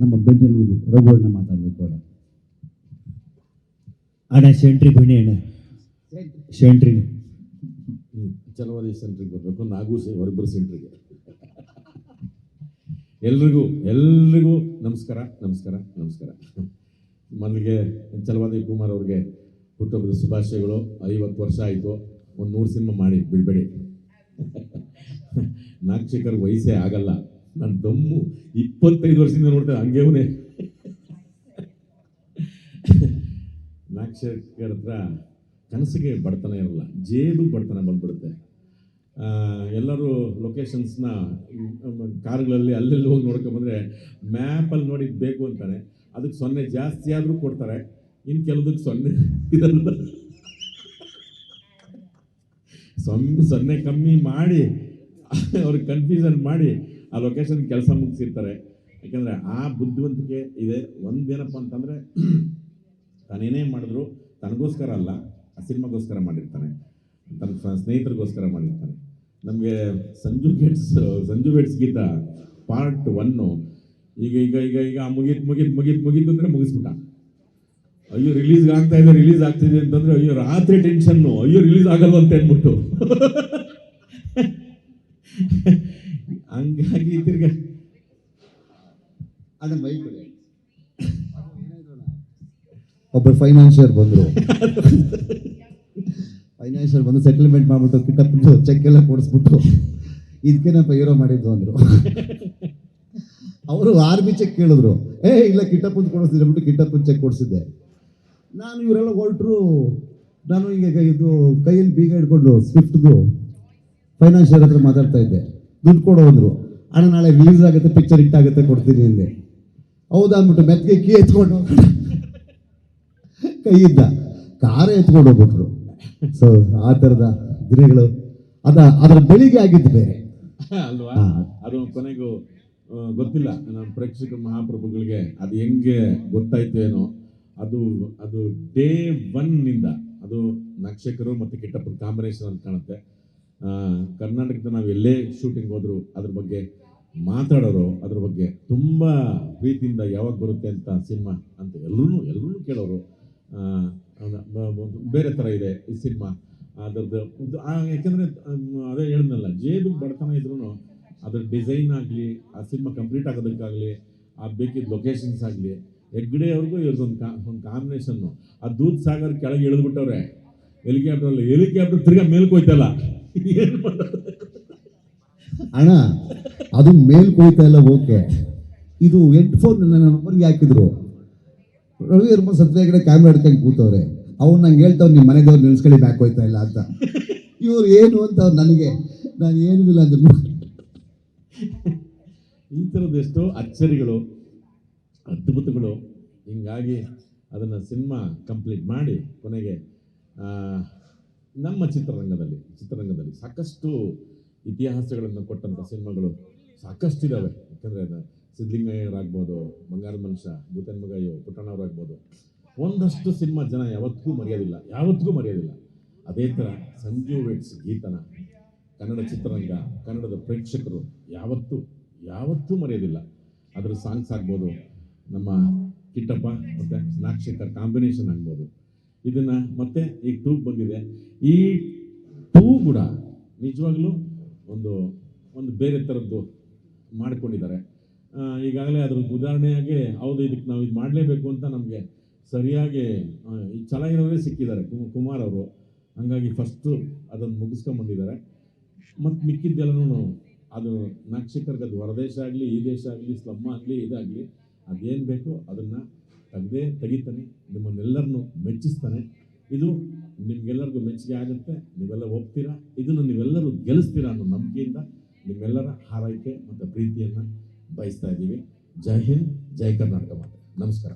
ನಮ್ಮ ಬೆನ್ನೆಲುಬು ರಘುವಣ್ಣ ಮಾತಾಡಬೇಕು ಅಣ್ಣ ಅಣ್ಣ ಸೆಂಟ್ರಿ ಬನ್ನಿ ಅಣ್ಣ. ಸೆಂಟ್ರಿ ಚಲವಾದಿ ಸೆಂಟ್ರಿಗೆ ಬರಬೇಕು. ನಾಗೂ ಸೆ ಹೊರಬ್ಬರು ಸೆಂಟ್ರಿಗೆ ಎಲ್ರಿಗೂ ಎಲ್ರಿಗೂ ನಮಸ್ಕಾರ ನಮಸ್ಕಾರ ನಮಸ್ಕಾರ. ಮೊದಲಿಗೆ ಚಲವಾದಿ ಕುಮಾರ್ ಅವ್ರಿಗೆ ಹುಟ್ಟುಹಬ್ಬದ ಶುಭಾಶಯಗಳು. ಐವತ್ತು ವರ್ಷ ಆಯಿತು. ಒಂದು ನೂರು ಸಿನಿಮಾ ಮಾಡಿ, ಬಿಡಬೇಡಿ. ನಾಗಶೇಖರ್ ವಯಸ್ಸೇ ಆಗಲ್ಲ. ನನ್ನ ದಮ್ಮು ಇಪ್ಪತ್ತೈದು ವರ್ಷದಿಂದ ನೋಡ್ತೇನೆ ಹಂಗೇವನೇ ಅವನೇ. ಹತ್ರ ಕನಸಿಗೆ ಬಡತನ ಇರಲ್ಲ, ಜೇಬು ಬಡತನ ಬಂದ್ಬಿಡುತ್ತೆ. ಎಲ್ಲರೂ ಲೊಕೇಶನ್ಸ್ನ ಕಾರ್ಗಳಲ್ಲಿ ಅಲ್ಲೆಲ್ಲಿ ಹೋಗಿ ನೋಡ್ಕೊಂಬಂದ್ರೆ ಮ್ಯಾಪಲ್ಲಿ ನೋಡಿದ್ದು ಬೇಕು ಅಂತಾನೆ. ಅದಕ್ಕೆ ಸೊನ್ನೆ ಜಾಸ್ತಿ ಆದರೂ ಕೊಡ್ತಾರೆ ಇನ್ನು ಕೆಲವ್ದಕ್ಕೆ ಸೊನ್ನೆ ಇರಲ್ಲ. ಸೊನ್ನೆ ಸೊನ್ನೆ ಕಮ್ಮಿ ಮಾಡಿ, ಅವ್ರಿಗೆ ಕನ್ಫ್ಯೂಷನ್ ಮಾಡಿ ಆ ಲೊಕೇಶನ್ ಕೆಲಸ ಮುಗಿಸಿರ್ತಾರೆ. ಯಾಕಂದರೆ ಆ ಬುದ್ಧಿವಂತಿಕೆ ಇದೆ. ಒಂದೇನಪ್ಪ ಅಂತಂದರೆ ತಾನೇನೇ ಮಾಡಿದ್ರು ತನಗೋಸ್ಕರ ಅಲ್ಲ, ಆ ಸಿನಿಮಾಗೋಸ್ಕರ ಮಾಡಿರ್ತಾನೆ. ತನ್ನ ಸ್ನೇಹಿತರಿಗೋಸ್ಕರ ಮಾಡಿರ್ತಾನೆ. ನಮಗೆ Sanju Gates Sanju Gates Geetha part one ಈಗ ಈಗ ಈಗ ಈಗ ಮುಗಿತ್ ಮುಗಿತ್ ಮುಗಿತ್, ಮುಗೀತು ಅಂದರೆ ಮುಗಿಸ್ಬಿಟ್ಟ. ಅಯ್ಯೋ ರಿಲೀಸ್ ಆಗ್ತಾ ಇದೆ ರಿಲೀಸ್ ಆಗ್ತಿದೆ ಅಂತಂದ್ರೆ ಅಯ್ಯೋ, ರಾತ್ರಿ ಟೆನ್ಷನ್ನು ಅಯ್ಯೋ ರಿಲೀಸ್ ಆಗಲ್ವಂತ ಅಂದ್ಬಿಟ್ಟು ಹಂಗಾಗಿ ತಿರ್ಗ ಅಣ್ಣ ಬೈಕ್ ಒಬ್ಬರು ಫೈನಾನ್ಷಿಯರ್ ಬಂದರು. ಫೈನಾನ್ಷಿಯರ್ ಬಂದು ಸೆಟಲ್ಮೆಂಟ್ ಮಾಡಿಬಿಟ್ಟು ಕಿಟ್ಟಪ್ಪಂದು ಚೆಕ್ ಎಲ್ಲ ಕೊಡಿಸ್ಬಿಟ್ಟು ಇದಕ್ಕೇನಪ್ಪ ಹೀರೋ ಮಾಡಿದ್ದು ಅಂದರು. ಅವರು ಆರ್ ಬಿ ಚೆಕ್ ಕೇಳಿದ್ರು. ಏ, ಇಲ್ಲ, ಕಿಟ್ಟಪ್ಪಂದು ಕೊಡಿಸಿದ್ರೆ ಬಿಟ್ಟು ಕಿಟ್ಟಪ್ಪನ ಚೆಕ್ ಕೊಡಿಸಿದ್ದೆ. ನಾನು ಇವರೆಲ್ಲ ಹೊರಟರು. ನಾನು ಈಗ ಇದು ಕೈಯಲ್ಲಿ ಬೀಗ ಹಿಡ್ಕೊಂಡು ಸ್ವಿಫ್ಟ್ದು ಫೈನಾನ್ಷಿಯರ್ ಹತ್ರ ಮಾತಾಡ್ತಾ ಇದ್ದೆ. ದುಡ್ಡು ಕೊಡೋ ಅಂದರು. ಅಣ್ಣ, ನಾಳೆ ರಿಲೀಸ್ ಆಗುತ್ತೆ ಪಿಕ್ಚರ್ ಇಟ್ಟಾಗುತ್ತೆ ಕೊಡ್ತೀನಿ ಅಂದೆ. ಹೌದಾ ಅಂದ್ಬಿಟ್ಟು ಮೆತ್ತಿಗೆ ಕೀ ಎತ್ಕೊಂಡು ಹೋಗೋಣ. ಕಾರ ಎತ್ಕೊಂಡು ಹೋಗ್ಬಿಟ್ರು. ಸೊ ಆ ಥರದ ದಿನಗಳು ಅದ ಅದರ ಬೆಳಿಗ್ಗೆ ಆಗಿದ್ದು ಬೇರೆ. ಅಲ್ವಾ. ಅದು ಕೊನೆಗೂ ಗೊತ್ತಿಲ್ಲ. ನಮ್ಮ ಪ್ರೇಕ್ಷಕ ಮಹಾಪ್ರಭುಗಳಿಗೆ ಅದು ಹೆಂಗೆ ಗೊತ್ತಾಯ್ತು ಏನೋ ಅದು ಅದು ಡೇ ಒನ್ನಿಂದ ಅದು ನಕ್ಷಕರು ಮತ್ತು ಕಿಟ್ಟಪ್ಪ ಕಾಂಬಿನೇಷನ್ ಅಂತ ಕಾಣುತ್ತೆ. ಕರ್ನಾಟಕದ ನಾವು ಎಲ್ಲೇ ಶೂಟಿಂಗ್ ಹೋದ್ರು ಅದ್ರ ಬಗ್ಗೆ ಮಾತಾಡೋರು ಅದ್ರ ಬಗ್ಗೆ ತುಂಬ ಪ್ರೀತಿಯಿಂದ ಯಾವಾಗ ಬರುತ್ತೆ ಅಂತ ಸಿನಿಮಾ ಅಂತ ಎಲ್ಲರೂ ಎಲ್ಲರೂ ಕೇಳೋರು. ಬೇರೆ ಥರ ಇದೆ ಈ ಸಿನಿಮಾ. ಅದ್ರದ್ದು ಯಾಕೆಂದರೆ ಅದೇ ಹೇಳಿದ್ನಲ್ಲ ಜೇಬಿಗೆ ಬಡತನ ಇದ್ರೂ ಅದ್ರ ಡಿಸೈನ್ ಆಗಲಿ ಆ ಸಿನಿಮಾ ಕಂಪ್ಲೀಟ್ ಆಗೋದಕ್ಕಾಗಲಿ ಆ ಬೇಕಿದ್ದ ಲೊಕೇಶನ್ಸ್ ಆಗಲಿ ಹೆಗ್ಗಡೆ ಅವ್ರಿಗೂ ಇವ್ರಿಗೊಂದು ಕಾ ಒಂದು ಕಾಂಬಿನೇಷನ್ನು. ಆ ದೂದ್ ಸಾಗರ್ ಕೆಳಗೆ ಇಳಿದ್ಬಿಟ್ಟವ್ರೆ ಹೆಲಿಕ್ಯಾಪ್ಟ್ರಲ್ಲಿ ಹೆಲಿಕ್ಯಾಪ್ಟರ್ ತಿರ್ಗಾ ಮೇಲ್ಕ್ ಹೋಯ್ತಲ್ಲ. ಏನ್ ಮಾಡೋದು? ಅಣ್ಣ ಅದು ಮೇಲ್ಕೋಯ್ತಲ್ಲ ಇಲ್ಲ ಓಕೆ. ಇದು ಎಂಟು ಫೋನ್ ನನ್ನ ನಂಬರ್ಗೆ ಹಾಕಿದ್ರು. ರವಿ ವರ್ಮ ಸತ್ಯಾಗ್ರಹ ಕ್ಯಾಮ್ರಾ ಹಿಡ್ಕೊಂಡು ಕೂತವ್ರೆ. ಅವ್ನು ನಂಗೆ ಹೇಳ್ತಾವ್ ನಿಮ್ಮ ಮನೆದವ್ರು ನಿಲ್ಸ್ಕೊಳ್ಳಿ ಬ್ಯಾಕ್ ಹೋಯ್ತಾ ಇಲ್ಲ ಅಂತ. ಇವ್ರು ಏನು ಅಂತ ನನಗೆ, ನಾನು ಏನೂ ಇಲ್ಲ ಅಂದ್ರೆ. ಈ ಥರದ್ದು ಎಷ್ಟೋ ಅಚ್ಚರಿಗಳು, ಅದ್ಭುತಗಳು, ಹಿಂಗಾಗಿ ಅದನ್ನು ಸಿನಿಮಾ ಕಂಪ್ಲೀಟ್ ಮಾಡಿ ಕೊನೆಗೆ ನಮ್ಮ ಚಿತ್ರರಂಗದಲ್ಲಿ ಚಿತ್ರರಂಗದಲ್ಲಿ ಸಾಕಷ್ಟು ಇತಿಹಾಸಗಳನ್ನು ಕೊಟ್ಟಂಥ ಸಿನಿಮಾಗಳು ಸಾಕಷ್ಟು ಇದ್ದಾವೆ ಯಾಕಂದರೆ ಸಿದ್ಧಲಿಂಗಯ್ಯರಾಗ್ಬೋದು ಬಂಗಾರ ಮನುಷ್ಯ, ಭೂತನ್ ಮಗಯ್ಯೋ ಪುಟ್ಟಣ್ಣವರಾಗ್ಬೋದು ಒಂದಷ್ಟು ಸಿನಿಮಾ ಜನ ಯಾವತ್ತಿಗೂ ಮರೆಯೋದಿಲ್ಲ ಯಾವತ್ತಿಗೂ ಮರೆಯೋದಿಲ್ಲ. ಅದೇ ಥರ ಸಂಜು ವೆಟ್ಸ್ ಗೀತನ, ಕನ್ನಡ ಚಿತ್ರರಂಗ, ಕನ್ನಡದ ಪ್ರೇಕ್ಷಕರು ಯಾವತ್ತೂ ಯಾವತ್ತೂ ಮರೆಯೋದಿಲ್ಲ. ಅದರ ಸಾಂಗ್ಸ್ ಆಗ್ಬೋದು, ನಮ್ಮ ಕಿಟ್ಟಪ್ಪ ಮತ್ತು ನಾಕ್ಷಕರ್ ಕಾಂಬಿನೇಷನ್ ಆಗ್ಬೋದು. ಇದನ್ನು ಮತ್ತೆ ಈಗ ಟೂ ಬಂದಿದೆ. ಈ ಟೂ ಕೂಡ ನಿಜವಾಗ್ಲೂ ಒಂದು ಒಂದು ಬೇರೆ ಥರದ್ದು ಮಾಡಿಕೊಂಡಿದ್ದಾರೆ. ಈಗಾಗಲೇ ಅದ್ರ ಉದಾಹರಣೆಯಾಗಿ, ಹೌದು ಇದಕ್ಕೆ ನಾವು ಇದು ಮಾಡಲೇಬೇಕು ಅಂತ ನಮಗೆ ಸರಿಯಾಗಿ ಈ ಇರೋರೇ ಸಿಕ್ಕಿದ್ದಾರೆ, ಕುಮ, ಕುಮಾರ್ ಅವರು. ಹಂಗಾಗಿ ಫಸ್ಟು ಅದನ್ನು ಮುಗಿಸ್ಕೊಂಬಂದಿದ್ದಾರೆ. ಮತ್ತು ಮಿಕ್ಕಿದ್ದೆಲ್ಲನೂ ಅದು ನಾಕ್ಷಕರಿಗೆ ಅದು ಹೊರದೇಶ ಆಗಲಿ, ಈ ದೇಶ ಆಗಲಿ ಸ್ಲಮ್ಮ ಆಗಲಿ, ಇದಾಗಲಿ, ಅದೇನು ಬೇಕೋ ಅದನ್ನು ತೆಗೆದೇ, ತೆಗಿತಾನೆ ನಿಮ್ಮನ್ನೆಲ್ಲರನ್ನು ಮೆಚ್ಚಿಸ್ತಾನೆ. ಇದು ನಿಮ್ಗೆಲ್ಲರಿಗೂ ಮೆಚ್ಚುಗೆ ಆಗುತ್ತೆ, ನೀವೆಲ್ಲ ಒಪ್ತೀರಾ? ಇದನ್ನು ನೀವೆಲ್ಲರೂ ಗೆಲ್ಲಿಸ್ತೀರಾ ಅನ್ನೋ ನಂಬಿಕೆಯಿಂದ ನಿಮ್ಮೆಲ್ಲರ ಹಾರೈಕೆ ಮತ್ತು ಪ್ರೀತಿಯನ್ನು ಬಯಸ್ತಾ ಇದ್ದೀವಿ ಜೈ ಹಿಂದ್ ಜೈ ಕರ್ನಾಟಕ ಮಾತೆ ನಮಸ್ಕಾರ